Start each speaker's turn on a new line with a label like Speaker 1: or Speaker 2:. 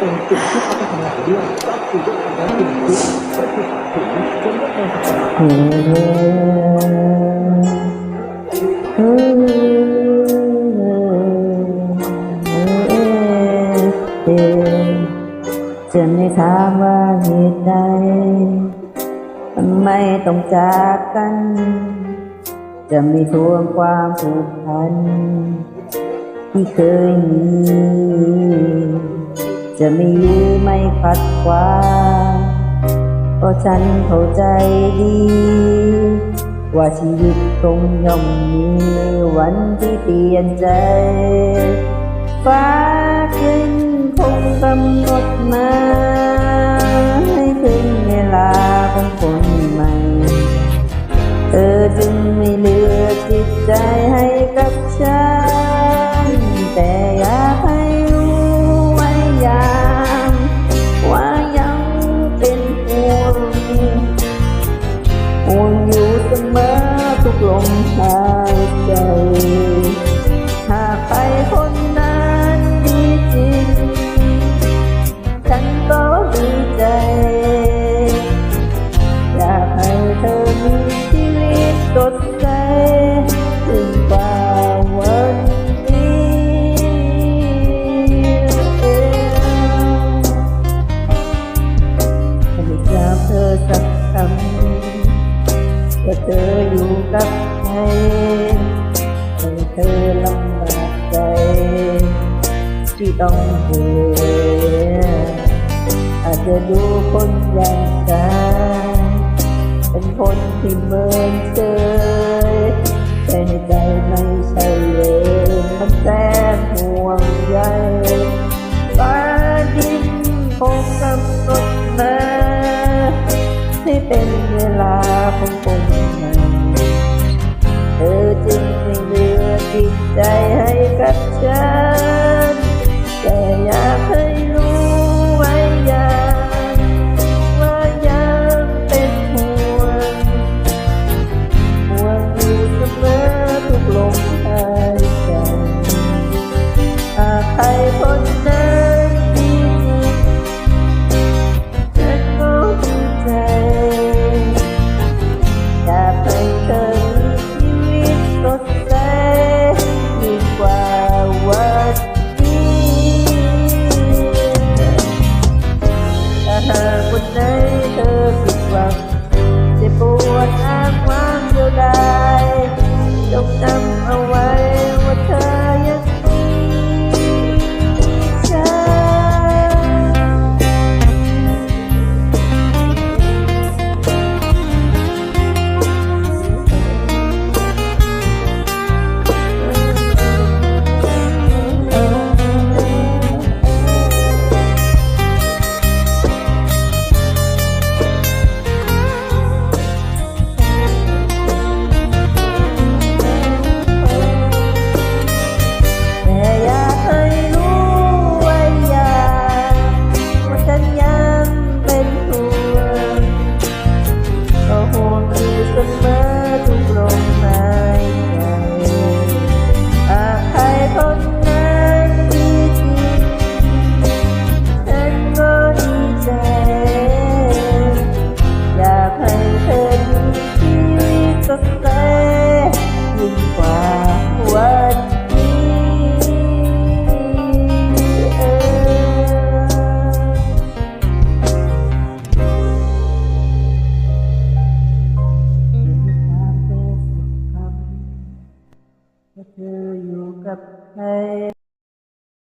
Speaker 1: เป็นสิ่งที่เขาไปทำงานด้วยก็คือด้วยความรักสิ่งที่ก็คือถึงจนได้เป็นสถา
Speaker 2: จะไม่ถามว่าเหตุใดทำไมต้องจากกัน จะไม่ทวงความผูกพัน ที่เคยมี จะไม่ยื้อไม่ขัดขวางเพราะฉันเข้าใจดี ว่าชีวิตคงย่อมมีวันที่เปลี่ยนใจ ฟ้าขึ้นคงกำหนดมาให้ถึงเวลาของคนใหม่ เธอจึงไม่เลือกจิตใจให้กับฉัน ที่ต้องเจออาจจะดูคนอย่างฉันเป็นคนที่เมินเฉยแต่ในใจไม่ใช่เลยมันแสนห่วงใยฟ้าดินคงกำหนดมาให้เป็นเวลาของ เ